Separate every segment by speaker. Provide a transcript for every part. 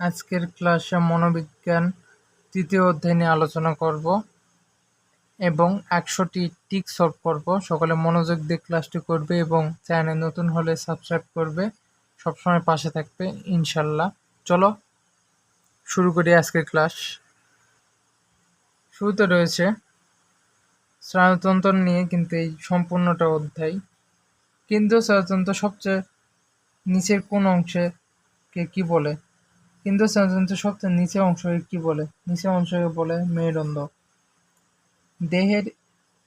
Speaker 1: আজকের ক্লাসে মনোবিজ্ঞান তৃতীয় অধ্যায় নিয়ে আলোচনা করব এবং একশোটি টিক সলভ করব। সকলে মনোযোগ দিয়ে ক্লাসটি করবে এবং চ্যানেল নতুন হলে সাবস্ক্রাইব করবে। সবসময় পাশে থাকবে, ইনশাল্লাহ। চলো শুরু করি আজকের ক্লাস। শুরুতে রয়েছে স্নায়ুতন্ত্র নিয়ে কিন্তু এই সম্পূর্ণটা অধ্যায়। কেন্দ্রীয় স্নায়ুতন্ত্র সবচেয়ে নিচের কোন অংশে কে কি বলে? কেন্দ্রীয় স্নায়ুতন্ত্রের সবচেয়ে নিচের অংশকে কি বলে? নিচের অংশকে বলে মেরুদণ্ড। দেহের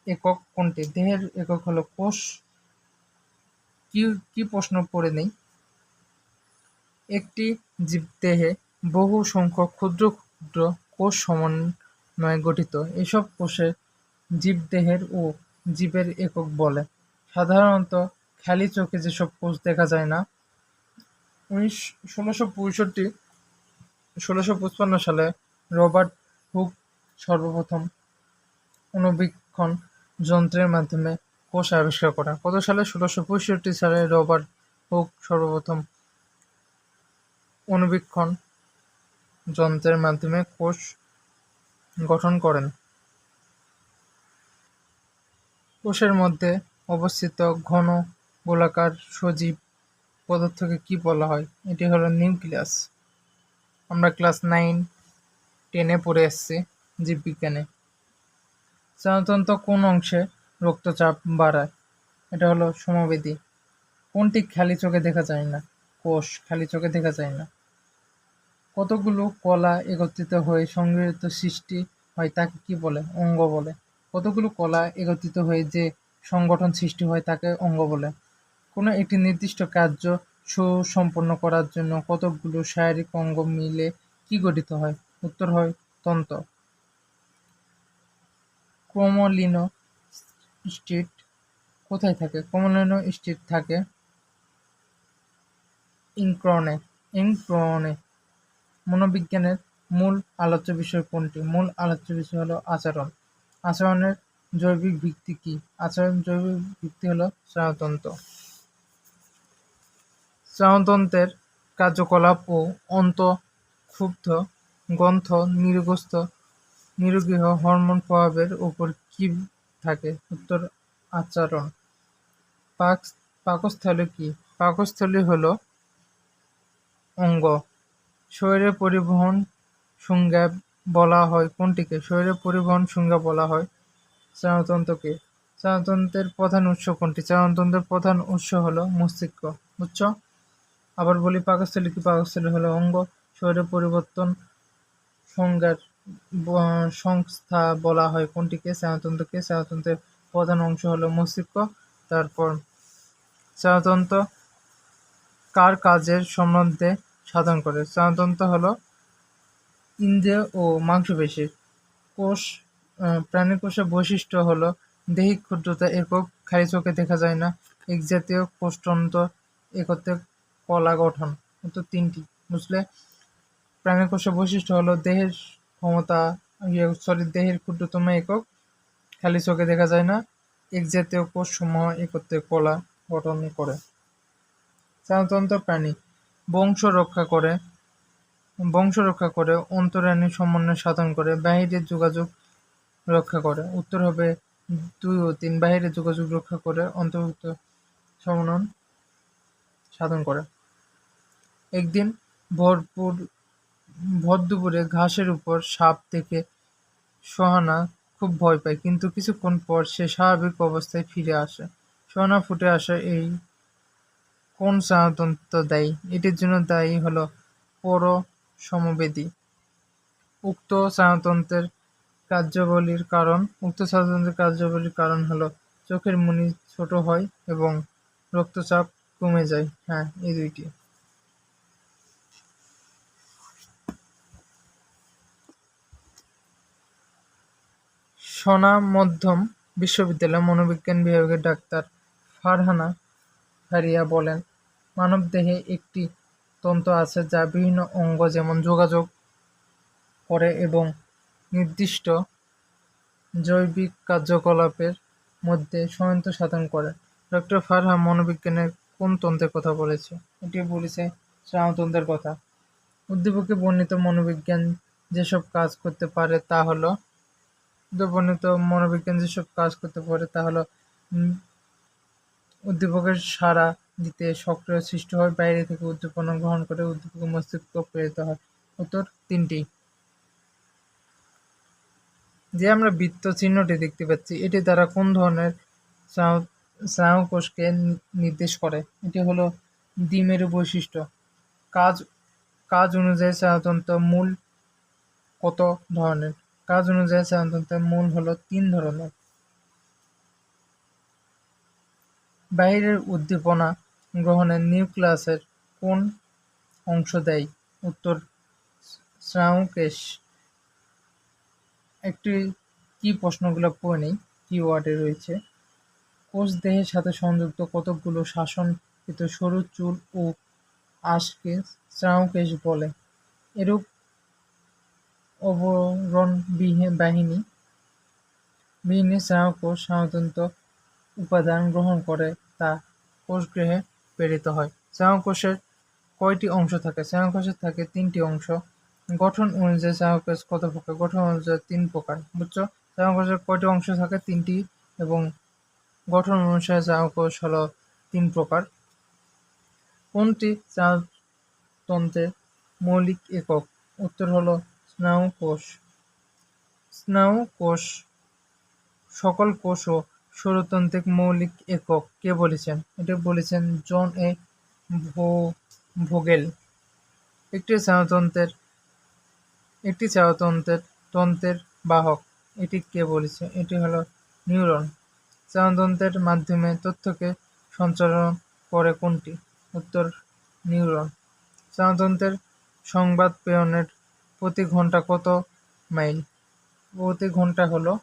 Speaker 1: একক কোনটি? দেহের একক হলো কোষ। কি কি প্রশ্ন পড়ে নেই? একটি জীবদেহে বহু সংখ্যক ক্ষুদ্র ক্ষুদ্র কোষ সমন্বয়ে গঠিত। এসব কোষের জীবদেহের ও জীবের একক বলে। সাধারণত খালি চোখে যেসব কোষ দেখা যায় না, উনিশ, ষোলোশো পঁয়ষট্টি ষোলোশো পঁচপান্ন সালে রবার্ট হুক সর্বপ্রথম অনুবীক্ষণ যন্ত্রের মাধ্যমে কোষ আবিষ্কার করা কত সালে? ষোলোশো পঁয়ষট্টি সালে রবার্ট হুক সর্বপ্রথম অনুবীক্ষণ যন্ত্রের মাধ্যমে কোষ গঠন করেন। কোষের মধ্যে অবস্থিত ঘন গোলাকার সজীব পদার্থকে কি বলা হয়? এটি হলো নিউক্লিয়াস। আমরা ক্লাস নাইন টেনে পড়ে এসেছি জীববিজ্ঞানে স্নায়ুতন্ত্র কোন অংশে রক্তচাপ বাড়ায়? এটা হলো সমবেদী। কোনটি খালি চোখে দেখা যায় না? কোষ খালি চোখে দেখা যায় না। কতগুলো কলা একত্রিত হয়ে সংগৃহীত সৃষ্টি হয় তাকে কি বলে? অঙ্গ বলে। কতগুলো কলা একত্রিত হয়ে যে সংগঠন সৃষ্টি হয় তাকে অঙ্গ বলে। কোনো একটি নির্দিষ্ট কার্য সুসম্পন্ন করার জন্য কতগুলো শারীরিক অঙ্গ মিলে কি গঠিত হয়? উত্তর হয় তন্ত্র। ক্রোমলিনো স্ট্রিট কোথায় থাকে? ক্রোমলিনো স্ট্রিট থাকে ইনক্রনে। ইনক্রনে মনোবিজ্ঞানের মূল আলোচ্য বিষয় কোনটি? মূল আলোচ্য বিষয় হলো আচরণ। আচরণের জৈবিক ভিত্তি কি? আচরণ জৈবিক ভিত্তি হলো স্নায়ুতন্ত্র। স্নায়ুতন্ত্রের কার্যকলাপ ও অন্তঃক্ষুব্ধ গ্রন্থ নিরগস্থ নিরগৃহ হরমোন প্রভাবের উপর কি থাকে? উত্তর আচরণ পাক, পাকস্থলী কি? পাকস্থলী হলো অঙ্গ। শরীরের পরিবহন সংজ্ঞা বলা হয় কোনটিকে? শরীরের পরিবহন সংজ্ঞা বলা হয় স্নায়ুতন্ত্রকে স্নায়ুতন্ত্রের প্রধান উৎস কোনটি? স্নায়ুতন্ত্রের প্রধান উৎস হলো মস্তিষ্ক। বুঝছ আবার বলি, পাকস্থলী কি পাকস্থলী হলো অঙ্গ শরীরের পরিবর্তন সংজ্ঞার সংস্থা বলা হয় কোনটিকে? স্নায়ুতন্ত্রকে স্নায়ুতন্ত্রের প্রধান অংশ হলো মস্তিষ্ক। তারপর স্নায়ুতন্ত্র কার কাজের সম্বন্ধে সাধন করে? স্নায়ুতন্ত্র হলো ইন্দ্রিয় ও মাংসপেশির কোষ প্রাণী কোষের বৈশিষ্ট্য হলো দেহিক ক্ষুদ্রতা একক, খালি চোখে দেখা যায় না। এক জাতীয় কোষতন্ত্র একত্রে কলা গঠন তো তিনটি, বুঝলে? প্রাণী কোষের বৈশিষ্ট্য হলো দেহের ক্ষমতা সরি দেহের ক্ষুদ্রতম একক। খালি চোখে দেখা যায় না, এক জাতীয় কোষ সমূহ একত্রে কলা গঠন করে। স্নায়ুতন্ত্র প্রাণী, বংশ রক্ষা করে, বংশ রক্ষা করে, অন্তরাণী সমন্বয় সাধন করে, বাহিরের যোগাযোগ রক্ষা করে। উত্তর হবে দুই ও তিন, বাহিরের যোগাযোগ রক্ষা করে, অন্তর্ভুক্ত সমন্বয় সাধন করে। একদিন ভরপুর, ভর ঘাসের উপর সাপ দেখে সোহানা খুব ভয় পায়, কিন্তু কিছুক্ষণ পর সে স্বাভাবিক অবস্থায় ফিরে আসে। সোহানা ফুটে আসে এই কোন স্নায়ুতন্ত্র দায়ী? এটির জন্য দায়ী হলো পর সমবেদী। উক্ত স্নায়ুতন্ত্রের কার্যাবলীর কারণ, উক্ত স্নায়ুতন্ত্রের কার্যাবলীর কারণ হলো চোখের মনি ছোট হয় এবং রক্তচাপ কমে যায়। হ্যাঁ এই দুইটি। মধ্যম বিশ্ববিদ্যালয়ের মনোবিজ্ঞান বিভাগের ডাক্তার ফারহানা ফারিয়া বলেন, মানবদেহে একটি তন্ত্র আছে যা বিভিন্ন অঙ্গ যেমন যোগাযোগ করে এবং নির্দিষ্ট জৈবিক কার্যকলাপের মধ্যে সহায়তা সাধন করে। ডক্টর ফারহা মনোবিজ্ঞানের কোন তন্ত্রের কথা বলেছে? এটি বলেছে স্নায়ুতন্ত্রের কথা। উদ্দীপকে বর্ণিত মনোবিজ্ঞান যেসব কাজ করতে পারে তা হলো বর্ণিত মনোবিজ্ঞান যেসব কাজ করতে পারে, তা হলো উদ্দীপকের সাড়া দিতে সক্রিয় সৃষ্টি হয়, বাইরে থেকে উদ্দীপনা গ্রহণ করে উদ্দীপক মস্তিষ্ক প্রেরিত হয়। উত্তর তিনটি। যে আমরা বৃত্ত চিহ্নটি দেখতে পাচ্ছি, এটি দ্বারা কোন ধরনের স্নায়ুকোষকে নির্দেশ করে? এটি হলো ডিমের বৈশিষ্ট্য। কাজ কাজ অনুযায়ী স্নায়ুতন্ত্র মূল কত ধরনের? কাজ অনুযায়ী স্নায়ুতন্ত্রের মূল হল তিন ধরনের। বাইরের উদ্দীপনা গ্রহণে নিউক্লিয়াসের কোন অংশ দেয়? উত্তর স্নায়ুকেশ একটি কি প্রশ্নগুলো পড়ে নেই কি ওয়ার্ডে রয়েছে। কোষ দেহের সাথে সংযুক্ত কতকগুলো শাসনকৃত সরু চুল ও আশকে স্নায়ুকেশ বলে। এরূপ অবরণ বাহিনী বিহীন স্নায়ুকোষ স্নায়ুতন্ত্র উপাদান গ্রহণ করে তা কোষগৃহে প্রেরিত হয়। স্নায়ুকোষের কয়টি অংশ থাকে? স্নায়ুকোষের থাকে তিনটি অংশ। গঠন অনুযায়ী স্নায়ুকোষ কত প্রকার? গঠন অনুযায়ী তিন প্রকার, বুঝছ? স্নায়ুকোষের কয়টি অংশ থাকে? তিনটি, এবং গঠন অনুসারে স্নায়ুকোষ হলো তিন প্রকার। কোনটি স্নায়ুতন্ত্রের মৌলিক একক? উত্তর হলো স্নায়ুকোষ। স্নায়ুকোষ সকল কোষ ও সৌরতন্ত্রিক মৌলিক একক। কে বলেছেন? এটা বলেছেন জন এ ভোগেল। একটি স্নায়ুতন্ত্রের একটি স্নায়ুতন্ত্রের তন্ত্রের বাহক। এটি কে বলেছে? এটি হলো নিউরন। স্নায়ুতন্ত্রের মাধ্যমে তথ্যকে সঞ্চালন করে কোনটি? উত্তর, নিউরন। স্নায়ুতন্ত্রের সংবাদ প্রেরণের প্রতি ঘণ্টা কত মাইল? প্রতি ঘণ্টা হলো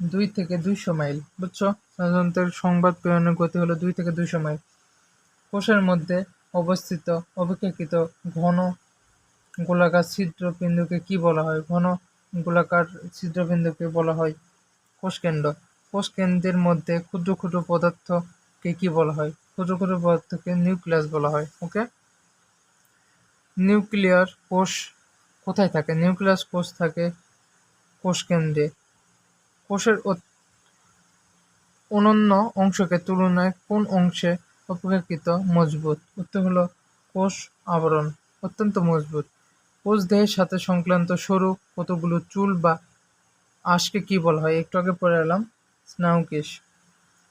Speaker 1: দুই থেকে দুইশো মাইল, বুঝছ? স্নায়ুতন্ত্রের সংবাদ প্রেরণের গতি হলো দুই থেকে দুইশো মাইল। কোষের মধ্যে অবস্থিত, অপেক্ষাকৃত ঘন গোলাকার ছিদ্রবিন্দুকে কি বলা হয়? ঘন গোলাকার ছিদ্রবিন্দুকে বলা হয় কোষকেন্দ্র। কোষকেন্দ্রের মধ্যে ক্ষুদ্র ক্ষুদ্র পদার্থকে কি বলা হয়? ক্ষুদ্র ক্ষুদ্র পদার্থকে নিউক্লিয়াস বলা হয়, ওকে? নিউক্লিয়ার কোষ কোথায় থাকে? নিউক্লিয়াস কোষ থাকে কোষকেন্দ্রে কোষের অনন্য অংশকে তুলনায় কোন অংশে অপেক্ষাকৃত মজবুত? উত্তর হলো কোষ আবরণ, অত্যন্ত মজবুত। কোষ দেহের সাথে সংক্রান্ত সরু কতগুলো চুল বা আঁশকে কি বলা হয়? একটু আগে পড়ে এলাম, স্নায়ুকেশ।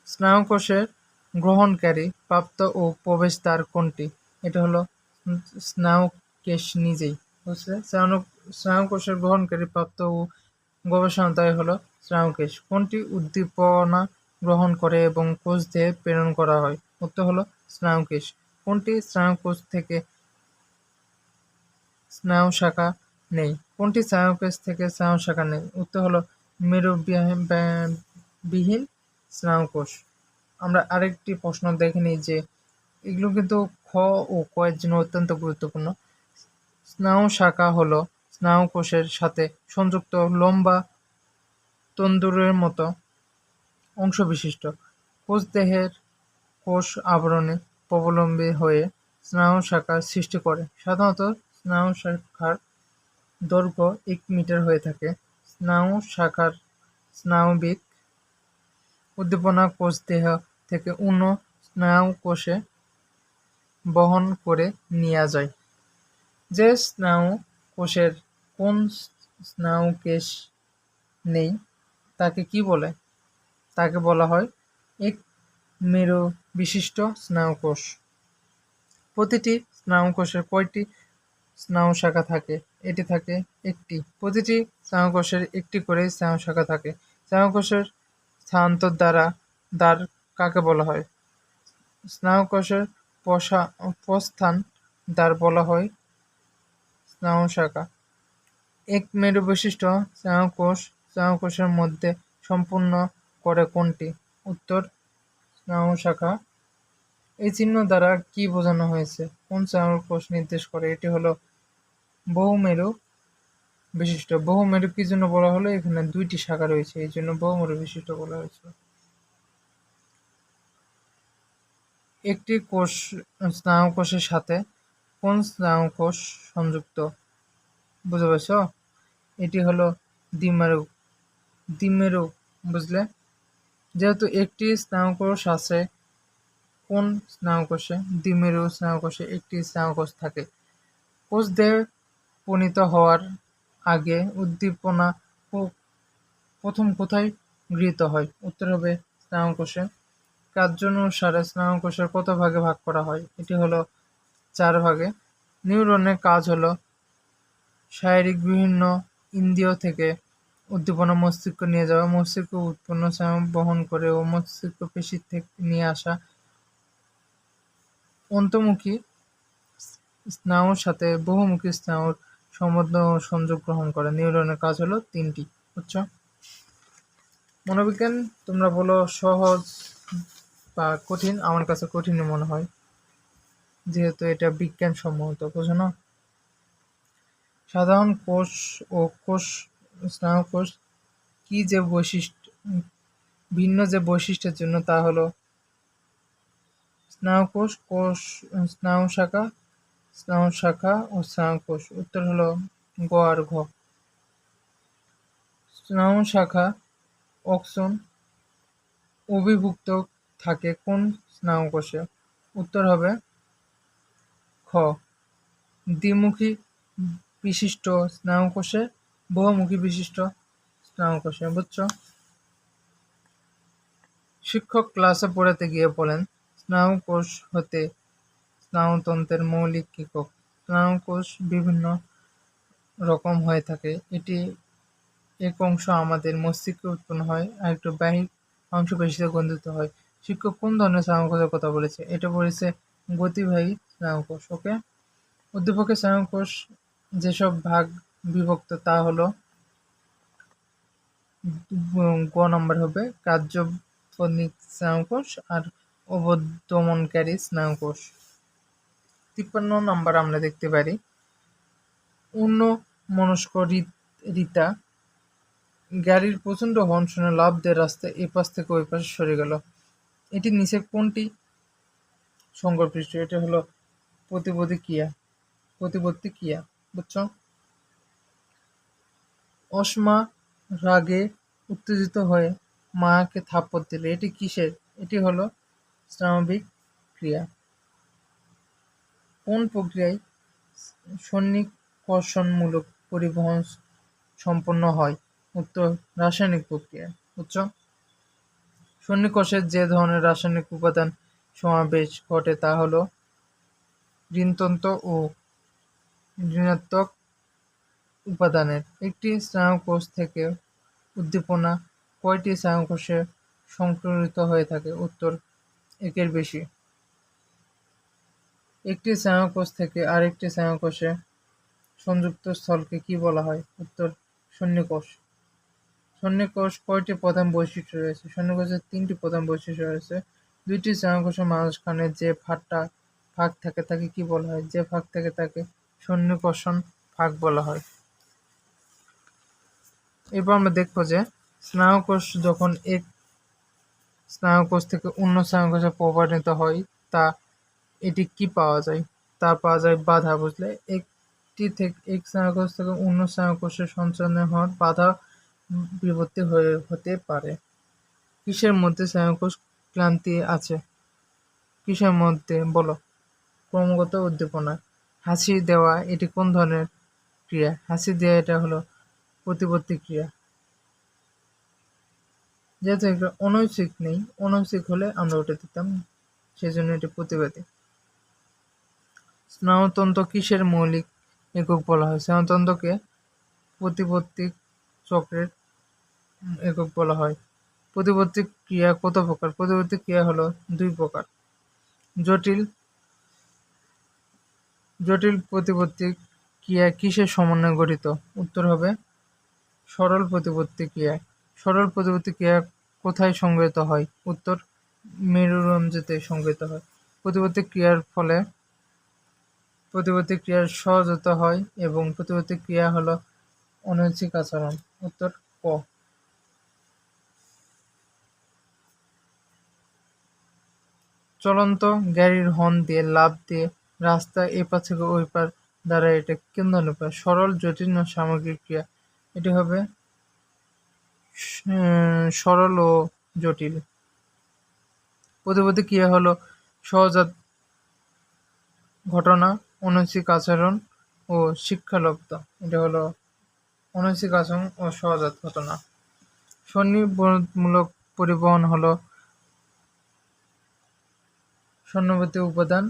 Speaker 1: স্নায়ুকোষের গ্রহণকারী প্রাপ্ত ও প্রবেশদ্বার কোনটি? এটা হলো স্নায়ুকেশ নিজেই। স্নায়ু স্নায়ুকোষের গ্রহণকারী প্রাপ্ত ও গবেষণাদায় হলো স্নায়ুকেশ কোনটি উদ্দীপনা গ্রহণ করে এবং কোষ দেহে প্রেরণ করা হয়? উত্তর হলো স্নায়ুকেশ কোনটি স্নায়ুকোষ থেকে স্নায়ু শাখা নেই? কোনটি স্নায়ুকেশ থেকে স্নায়ু শাখা নেই? উত্তর হলো মেরু বিহীন- স্নায়ুকোষ। আমরা আরেকটি প্রশ্ন দেখে নিই যে এগুলো কিন্তু খ ও ক এর জন্য অত্যন্ত গুরুত্বপূর্ণ। স্নায়ু শাখা হলো স্নায়ুকোষের সাথে সংযুক্ত লম্বা তন্দুরের মতো অংশ বিশিষ্ট। কোষ আবরণে প্রবলম্বী হয়ে স্নায়ু শাখার সৃষ্টি করে। সাধারণত স্নায়ু শাখার দৈর্ঘ্য এক মিটার হয়ে থাকে। স্নায়ু শাখার স্নায়বিক উদ্দীপনা কোষ দেহ থেকে অন্য স্নায়ু কোষে বহন করে নেওয়া যায়। যে স্নায়ু কোষের কোন স্নায়ুকেশ নেই, তাকে কি বলে? তাকে বলা হয় এক মেরু বিশিষ্ট স্নায়ুকোষ প্রতিটি স্নায়ুকোষের কয়টি স্নায়ু শাখা থাকে? এটি থাকে একটি। প্রতিটি স্নায়ুকোষের একটি করে স্নায়ু শাখা থাকে। স্নায়ুকোষের স্থানান্তর দ্বারা দ্বার কাকে বলা হয়? স্নায়ুকোষের প্রসা প্রস্থান দ্বার বলা হয় স্নায়ু শাখা এক মেরু বিশিষ্ট স্নায়ুকোষ স্নায়ুকোষের মধ্যে সম্পূর্ণ করে কোনটি? উত্তর স্নায়ু শাখা এই চিহ্ন দ্বারা কি বোঝানো হয়েছে? কোন স্নায়ুকোষ নির্দেশ করে? এটি হলো বহুমেরু বিশিষ্ট। বহুমেরু কি জন্য বলা হলো? এখানে দুইটি শাখা রয়েছে, এই জন্য বহুমেরু বিশিষ্ট বলা হয়েছে। একটি কোষ স্নায়ুকোষের সাথে কোন স্নায়ুকোষ সংযুক্ত? বুঝতে পারছ? এটি হলো দ্বিমেরু। দ্বিমেরু, বুঝলে? যেহেতু একটি স্নায়ুকোষ আছে, কোন স্নায়ুকোষে? দ্বিমেরু স্নায়ুকোষে একটি স্নায়ুকোষ থাকে। কোষদের পণিত হওয়ার আগে উদ্দীপনা প্রথম কোথায় গৃহীত হয়? উত্তর হবে স্নায়ুকোষে। কার্যানুসারে স্নায়ুকোষের কত ভাগে ভাগ করা হয়? এটি হলো চার ভাগে নিউরনের কাজ হলো শারীরিক বিভিন্ন ইন্দ্রিয় থেকে উদ্দীপনা, মস্তিষ্ক নিয়ে যাওয়া। মস্তিষ্ক উৎপন্ন বহন করে ও মস্তিষ্ক পেশি থেকে নিয়ে আসা। অন্তর্মুখী স্নায়ুর সাথে বহুমুখী স্নায়ুর সম্বন্ধ সংযোগ গ্রহণ করে। নিউরনের কাজ হলো তিনটি, বুঝছ? মনোবিজ্ঞান, তোমরা বলো সহজ বা কঠিন? আমার কাছে কঠিনই মনে হয়। যেহেতু এটা বিজ্ঞানসম্মত বোঝো না? সাধারণ কোষ ও কোষ স্নায়ুকোষ কি যে বৈশিষ্ট্য ভিন্ন যে বৈশিষ্ট্যের জন্য তা হলো স্নায়ুকোষ কোষ স্নায়ু শাখা স্নায়ু শাখা ও স্নায়ুকোষ উত্তর হলো গ আর ঘ। স্নায়ু শাখা, অক্সন অভিভুক্ত থাকে কোন স্নায়ুকোষে উত্তর হবে দ্বিমুখী বিশিষ্ট স্নায়ুকোষে, বহুমুখী বিশিষ্ট স্নায়ুকোষে, বুঝছ? শিক্ষক ক্লাসে পড়াতে গিয়ে বলেন, স্নায়ুকোষ হতে স্নায়ুতন্ত্রের মৌলিক একক। স্নায়ুকোষ বিভিন্ন রকম হয়ে থাকে। এটি এক অংশ আমাদের মস্তিষ্কে উৎপন্ন হয়, আর একটু বাহিক অংশ পেশিতে গন্ধিত হয়। শিক্ষক কোন ধরনের স্নায়ুকোষের কথা বলেছে? এটা বলেছে গতিবাহী স্নায়ুকোষ ওকে? উদ্দীপকের স্নায়ুকোষ যেসব ভাগ বিভক্ত, তা হলো গ নম্বর হবে কার্যপনিক স্নায়ুকোষ আর অবদমনকারী স্নায়ুকোষ তিপ্পান্ন নম্বর আমরা দেখতে পারি। অন্য মনস্ক রীতা গাড়ির প্রচণ্ড হর্ন শুনে লাভ দিয়ে রাস্তায় এ পাশ থেকে ওই পাশে সরে গেল। এটি নিচে কোনটি সংকরপৃষ্ঠ এটা হলো প্রতিবদী ক্রিয়া প্রতিবর্তী ক্রিয়া বুঝছ? অসমা রাগে উত্তেজিত হয়ে মাকে থাপ্পড় দিলে। এটি কিসের? এটি হলো স্নাভাবিক ক্রিয়া। কোন প্রক্রিয়ায় সন্নিকর্ষণমূলক পরিবহন সম্পন্ন হয়? উত্তর, রাসায়নিক প্রক্রিয়া, বুঝছ? সন্নিকর্ষের যে ধরনের রাসায়নিক উপাদান সমাবেশ ঘটে তা হলো ঋণতন্ত্র ও ঋণাত্মক উপাদানের একটি স্নায়ুকোষ থেকে উদ্দীপনা কয়টি স্নায়ুকোষে সংক্রমিত হয়ে থাকে? উত্তর, একের বেশি। একটি স্নায়ুকোষ থেকে আরেকটি স্নায়ুকোষে সংযুক্ত স্থলকে কি বলা হয়? উত্তর, সন্নিকোষ। সন্নিকোষ কয়টি প্রধান বৈশিষ্ট্য রয়েছে? সন্নিকোষের তিনটি প্রধান বৈশিষ্ট্য রয়েছে। দুইটি স্নায়ুকোষের মাঝখানে যে ফাটটা ফাঁক থাকে তাকে কি বলা হয়? যে ফাঁক থাকে তাকে সন্নিকর্ষণ ফাঁক বলা হয়। এরপর আমরা দেখব যে স্নায়ুকোষ যখন এক স্নায়ুকোষ থেকে অন্য স্নায়ুকোষে প্রবাহিত হয়, তা এটি কি পাওয়া যায়? তা পাওয়া যায় বাধা বুঝলে। একটি থেকে এক স্নায়ুকোষ থেকে অন্য স্নায়ুকোষের সঞ্চালনে হওয়ার বাধা বিপত্তি হয়ে হতে পারে। কিসের মধ্যে স্নায়ুকোষ ক্লান্তি আছে? কিসের মধ্যে? বলো। ক্রমাগত উদ্দীপনা, হাসি দেওয়া, এটি কোন ধরনের ক্রিয়া? হাসি দেওয়া এটা হলো প্রতিপত্তি ক্রিয়া। যেহেতু একটা অনৈচ্ছিক নেই, অনৈচ্ছিক হলে আমরা ওটা দিতাম সেই জন্য এটি প্রতিবাদী। স্নায়ুতন্ত্র কিসের মৌলিক একক বলা হয়? স্নায়ুতন্ত্রকে প্রতিপত্তি চক্রের একক বলা হয়। প্রতিপত্তি ক্রিয়া কত প্রকার? প্রতিপত্তি ক্রিয়া হলো দুই প্রকার। জটিল জটিল প্রতিপত্তি ক্রিয়া কিসের সমন্বয়ে গঠিত? উত্তর হবে, সরল প্রতিপত্তি ক্রিয়া। সরল প্রতিপত্তি ক্রিয়া কোথায় সংগৃহীত হয়? উত্তর, মেরুরঞ্জিতে সংগৃহীত হয়। প্রতিপত্তি ক্রিয়ার ফলে প্রতিপত্তি ক্রিয়ার সহজতা হয় এবং প্রতিপত্তি ক্রিয়া হলো অনৈচ্ছিক আচরণ। উত্তর, ক। চলন্ত গাড়ির হর্ন দিয়ে লাভ দিয়ে রাস্তা এপার থেকে ওই পার দ্বারা এটা কেন্দ্র উপায় সরল, জটিল না সামগ্রিক ক্রিয়া? এটি হবে সরল ও জটিল। প্রতিপদী ক্রিয়া হলো সহজাত ঘটনা, অনৈচ্ছিক আচরণ ও শিক্ষালব্ধ। এটা হলো অনৈচ্ছিক আচরণ ও সহজাত ঘটনা। সন্নিবন্ধমূলক পরিবহন হলো সন্নিবর্তী উপাদান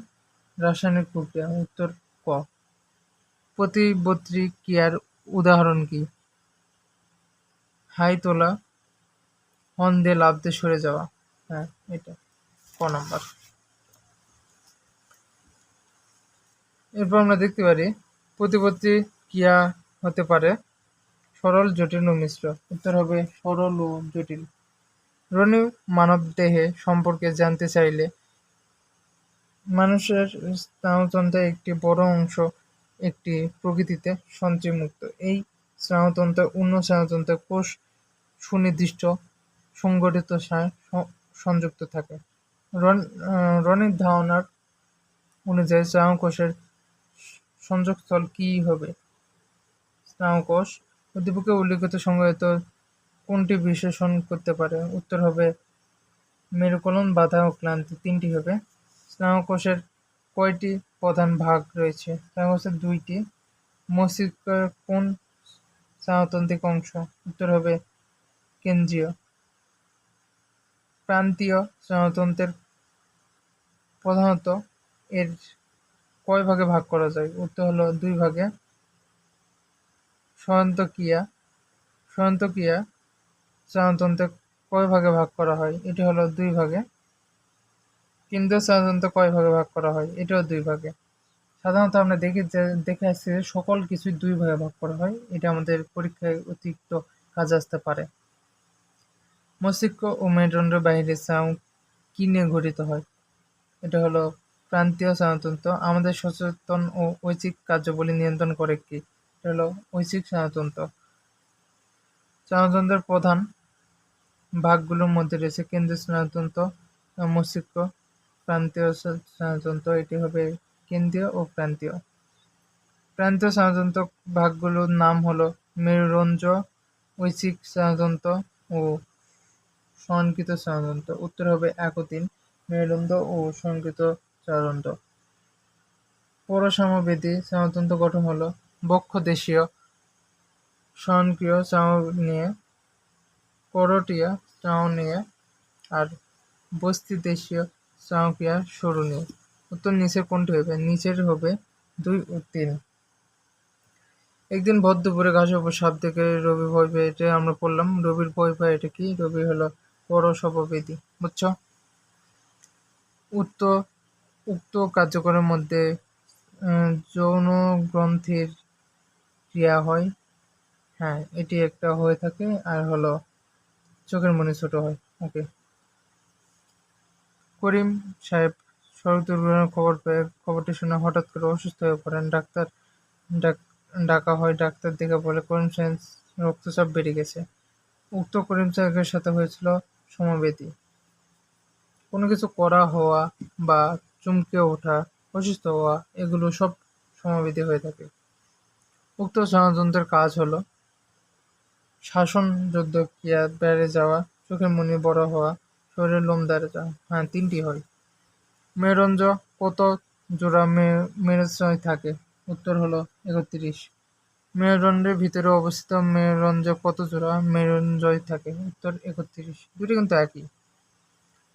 Speaker 1: রাসায়নিক প্রক্রিয়া, উত্তর ক। প্রতিবর্তী ক্রিয়ার উদাহরণ কি? হাই তোলা দিয়ে লাফ সরে যাওয়া। হ্যাঁ এটা ক নাম্বার। এরপর আমরা দেখতে পারি প্রতিপত্তি ক্রিয়া হতে পারে সরল, জটিল ও মিশ্র। উত্তর হবে সরল ও জটিল। রনি মানব দেহে সম্পর্কে জানতে চাইলে মানুষের স্নায়ুতন্ত্রের একটি বড় অংশ একটি প্রকৃতিতে সঞ্চয়মুক্ত এই স্নায়ুতন্ত্র অন্য স্নায়ুতন্ত্রের কোষ সুনির্দিষ্ট সংগঠিত সায় সংযুক্ত থাকে। রন রনির ধারণার অনুযায়ী স্নায়ুকোষের সংযোগস্থল কী হবে? স্নায়ুকোষ উদ্দীপকে উল্লিখিত সংজ্ঞায়িত কোনটি বিশ্লেষণ করতে পারে? উত্তর হবে মেরুকলন, বাধা ও ক্লান্তি। তিনটি হবে স্নায়ুকোষের কয়টি প্রধান ভাগ রয়েছে? স্নায়ুকোষের দুইটি। মস্তিষ্কের কোন স্নায়ুতান্ত্রিক অংশ? উত্তর হবে কেন্দ্রীয়। প্রান্তীয় স্নায়ুতন্ত্রের প্রধানত এর কয় ভাগে ভাগ করা যায়? উত্তর হলো দুই ভাগে। স্বয়ন্তক্রিয়া স্বয়ন্তক্রিয়া স্নায়ুতন্ত্রে কয় ভাগে ভাগ করা হয়? এটি হলো দুই ভাগে। কেন্দ্রীয় স্নায়ুতন্ত্র কয় ভাগে ভাগ করা হয়? এটাও দুই ভাগে। সাধারণত আমরা দেখি যে, দেখে আসছি যে সকল কিছুই দুই ভাগে ভাগ করা হয়। এটা আমাদের পরীক্ষায় অতিরিক্ত কাজে আসতে পারে। মস্তিষ্ক ও মেরুদণ্ডের বাইরে স্নায়ু কি নিয়ে গঠিত হয়। এটা হলো প্রান্তীয় স্নায়ুতন্ত্র আমাদের সচেতন ও ঐচ্ছিক কার্যাবলী নিয়ন্ত্রণ করে কি? এটা হলো ঐচ্ছিক স্নায়ুতন্ত্র স্নায়ুতন্ত্রের প্রধান ভাগগুলোর মধ্যে রয়েছে কেন্দ্রীয় স্নায়ুতন্ত্র মস্তিষ্ক প্রান্তীয় স্নায়ুতন্ত্র এটি হবে কেন্দ্রীয় ও প্রান্তীয়। প্রান্তীয় স্নায়ুতন্ত্র ভাগগুলোর নাম হলো মেরুরঞ্জ ঐচ্ছিক স্নায়ুতন্ত্র ও সংকৃত স্নায়ুতন্ত্র উত্তর হবে এক তিন মেরুদণ্ড ও সংকৃত স্নায়ুতন্ত্র পরসামবেদী স্নায়ুতন্ত্র গঠন হলো বক্ষ দেশীয় স্বয়ংক্রিয় স্নায়ু নিয়ে করটিয়া স্নায়ু নিয়ে আর বস্তি স্নায়ুক্রিয়া সরু নিয়ে উত্তর নিচের কোনটি হবে, নিচের হবে দুই ও তিন। একদিন ভর দুপুরে ঘাসের উপর সাপ দেখে রবি ভয় পেয়ে এটা আমরা পড়লাম, রবির ভয় পায় এটা কি? রবি হলো পরশববেদী বুঝছ? উক্ত উক্ত কার্যকরের মধ্যে যৌন গ্রন্থির ক্রিয়া হয়। হ্যাঁ এটি একটা হয়ে থাকে আর হলো চোখের মনে ছোট হয়। ওকে। করিম সাহেব সড়ক দুর্ঘটনার খবর পেয়ে খবরটি শুনে হঠাৎ করে অসুস্থ হয়ে পড়েন। ডাক্তার ডাক- হয় ডাক্তার দেখে বলে, করিম সাহেব, রক্তচাপ বেড়ে গেছে। উক্ত করিম সাহেবের সাথে হয়েছিল সমবেদী। কোনো কিছু করা হওয়া বা চমকে ওঠা, অসুস্থ হওয়া, এগুলো সব সমবেদী হয়ে থাকে। উক্ত স্নায়ুতন্ত্রের কাজ হলো শাসন যুদ্ধ ক্রিয়া বেড়ে যাওয়া, চোখের মনি বড় হওয়া শরীরের লোম দাঁড়ে হ্যাঁ তিনটি হয় মেরঞ্জ কত জোড়া মে- মেরুস্নায়ু থাকে? উত্তর হলো একত্রিশ। মেরুদণ্ডের ভিতরে অবস্থিত মেরুরঞ্জ কত জোড়া মেরুঞ্জয় থাকে? উত্তর একত্রিশ। দুটি কিন্তু একই।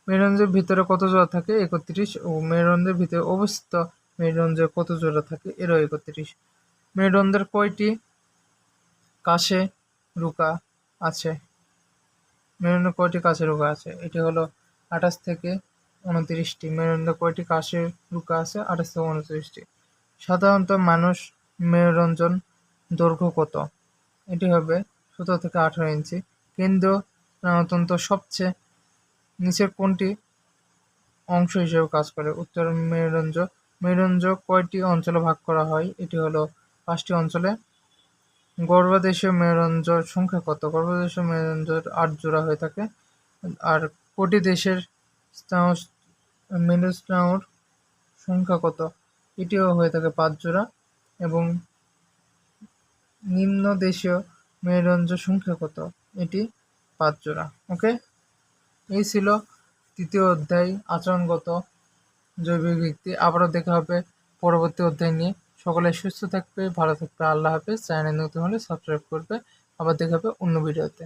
Speaker 1: মেরুরঞ্জের ভিতরে কত জোড়া থাকে? একত্রিশ। ও মেরুরঞ্জের ভিতরে অবস্থিত মেরুরঞ্জের কত জোড়া থাকে? এরও একত্রিশ। মেরুদণ্ডের কয়টি কাশে রুকা আছে? মেরুদণ্ডের কয়টি কাছে রুকা আছে। এটি হলো আঠাশ থেকে উনত্রিশটি মেরুদণ্ডের কয়টি কাছে রুকা আছে আঠাশ থেকে উনত্রিশটি সাধারণত মানুষ মেরুরঞ্জন দৈর্ঘ্য কত? এটি হবে সতেরো থেকে আঠারো ইঞ্চি। কেন্দ্র স্নায়ুতন্ত্র সবচেয়ে নিচের কোনটি অংশ হিসেবে কাজ করে? উত্তর মেরুরঞ্জ। মেরুরঞ্জ কয়টি অঞ্চলে ভাগ করা হয়? এটি হলো পাঁচটি অঞ্চলে গর্ভদেশীয় মেরুরঞ্জর সংখ্যা কত? গর্ভদেশীয় মেরুরঞ্জর আট জোড়া হয়ে থাকে। আর কোটি দেশের স্নায়ু মেরুস্নায়ুর সংখ্যা কত? এটিও হয়ে থাকে পাঁচ জোড়া। এবং নিম্ন দেশীয় মেরুদণ্ড সংখ্যা কত? এটি পাঁচ জোড়া। ওকে? এই ছিল তৃতীয় অধ্যায় আচরণগত জৈবিক ভিত্তি। আবারও দেখা হবে পরবর্তী অধ্যায় নিয়ে। সকলে সুস্থ থাকবে, ভালো থাকবে, আল্লাহ হাফেজ। চ্যানেল নতুন হলে সাবস্ক্রাইব করবে। আবার দেখা হবে অন্য ভিডিওতে।